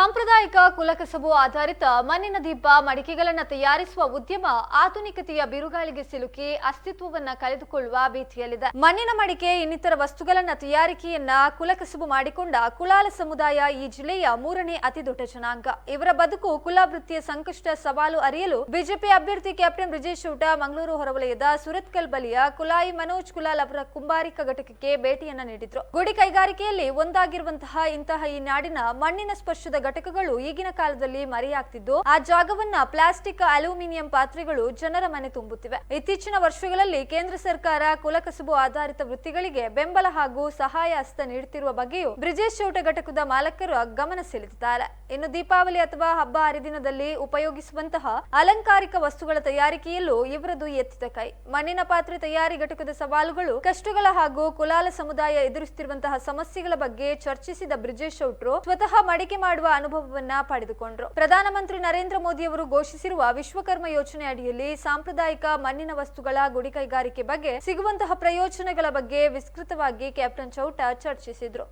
ಸಾಂಪ್ರದಾಯಿಕ ಕುಲಕಸಬು ಆಧಾರಿತ ಮಣ್ಣಿನ ದೀಪ, ಮಡಿಕೆಗಳನ್ನು ತಯಾರಿಸುವ ಉದ್ಯಮ, ಆಧುನಿಕತೆಯ ಬಿರುಗಾಳಿಗೆ ಸಿಲುಕಿ ಅಸ್ತಿತ್ವವನ್ನ ಕಳೆದುಕೊಳ್ಳುವ ಭೀತಿಯಲ್ಲಿದೆ. ಮಣ್ಣಿನ ಮಡಿಕೆ, ಇನ್ನಿತರ ವಸ್ತುಗಳನ್ನ ತಯಾರಿಕೆಯನ್ನ ಕುಲಕಸಬು ಮಾಡಿಕೊಂಡ ಕುಲಾಲ ಸಮುದಾಯ ಈ ಜಿಲ್ಲೆಯ ಮೂರನೇ ಅತಿ ದೊಡ್ಡ ಜನಾಂಗ. ಇವರ ಬದುಕು ಕುಲವೃತ್ತಿಯ ಸಂಕಷ್ಟ, ಸವಾಲು ಅರಿಯಲು ಬಿಜೆಪಿ ಅಭ್ಯರ್ಥಿ ಕ್ಯಾಪ್ಟನ್ ಬ್ರಿಜೇಶ್ ಊಟ, ಮಂಗಳೂರು ಹೊರವಲಯದ ಸುರತ್ಕಲ್ ಬಳಿಯ ಕುಲಾಯಿ ಮನೋಜ್ ಕುಲಾಲ್ ಅವರ ಕುಂಬಾರಿಕ ಘಟಕಕ್ಕೆ ಭೇಟಿಯನ್ನ ನೀಡಿದ್ರು. ಗುಡಿ ಕೈಗಾರಿಕೆಯಲ್ಲಿ ಒಂದಾಗಿರುವಂತಹ ಇಂತಹ ಈ ನಾಡಿನ ಮಣ್ಣಿನ ಸ್ಪರ್ಶದ ಘಟಕಗಳು ಈಗಿನ ಕಾಲದಲ್ಲಿ ಮರೆಯಾಗ್ತಿದ್ದು, ಆ ಜಾಗವನ್ನ ಪ್ಲಾಸ್ಟಿಕ್, ಅಲ್ಯೂಮಿನಿಯಂ ಪಾತ್ರೆಗಳು ಜನರ ಮನೆ ತುಂಬುತ್ತಿವೆ. ಇತ್ತೀಚಿನ ವರ್ಷಗಳಲ್ಲಿ ಕೇಂದ್ರ ಸರ್ಕಾರ ಕುಲಕಸುಬು ಆಧಾರಿತ ವೃತ್ತಿಗಳಿಗೆ ಬೆಂಬಲ ಹಾಗೂ ಸಹಾಯ ಹಸ್ತ ನೀಡುತ್ತಿರುವ ಬಗ್ಗೆಯೂ ಬ್ರಿಜೇಶ್ ಚೌಟ ಘಟಕದ ಮಾಲಕರು ಗಮನ ಸೆಳೆದಿದ್ದಾರೆ. ಇನ್ನು ದೀಪಾವಳಿ ಅಥವಾ ಹಬ್ಬ ಹರಿದಿನದಲ್ಲಿ ಉಪಯೋಗಿಸುವಂತಹ ಅಲಂಕಾರಿಕ ವಸ್ತುಗಳ ತಯಾರಿಕೆಯಲ್ಲೂ ಇವರದು ಎತ್ತಿದ ಕೈ. ಮಣ್ಣಿನ ಪಾತ್ರೆ ತಯಾರಿ ಘಟಕದ ಸವಾಲುಗಳು ಕಷ್ಟಗಳ ಹಾಗೂ ಕುಲಾಲ ಸಮುದಾಯ ಎದುರಿಸುತ್ತಿರುವಂತಹ ಸಮಸ್ಯೆಗಳ ಬಗ್ಗೆ ಚರ್ಚಿಸಿದ ಬ್ರಿಜೇಶ್ ಚೌಟ್ರು ಸ್ವತಃ ಮಡಿಕೆ ಮಾಡುವ ಅನುಭವವನ್ನ ಪಡೆದುಕೊಂಡ್ರು. ಪ್ರಧಾನಮಂತ್ರಿ ನರೇಂದ್ರ ಮೋದಿ ಅವರು ಘೋಷಿಸಿರುವ ವಿಶ್ವಕರ್ಮ ಯೋಜನೆ ಅಡಿಯಲ್ಲಿ ಸಾಂಪ್ರದಾಯಿಕ ಮಣ್ಣಿನ ವಸ್ತುಗಳ ಗುಡಿ ಕೈಗಾರಿಕೆ ಬಗ್ಗೆ ಸಿಗುವಂತಹ ಪ್ರಯೋಜನಗಳ ಬಗ್ಗೆ ವಿಸ್ತೃತವಾಗಿ ಕ್ಯಾಪ್ಟನ್ ಚೌಟ ಚರ್ಚಿಸಿದ್ರು.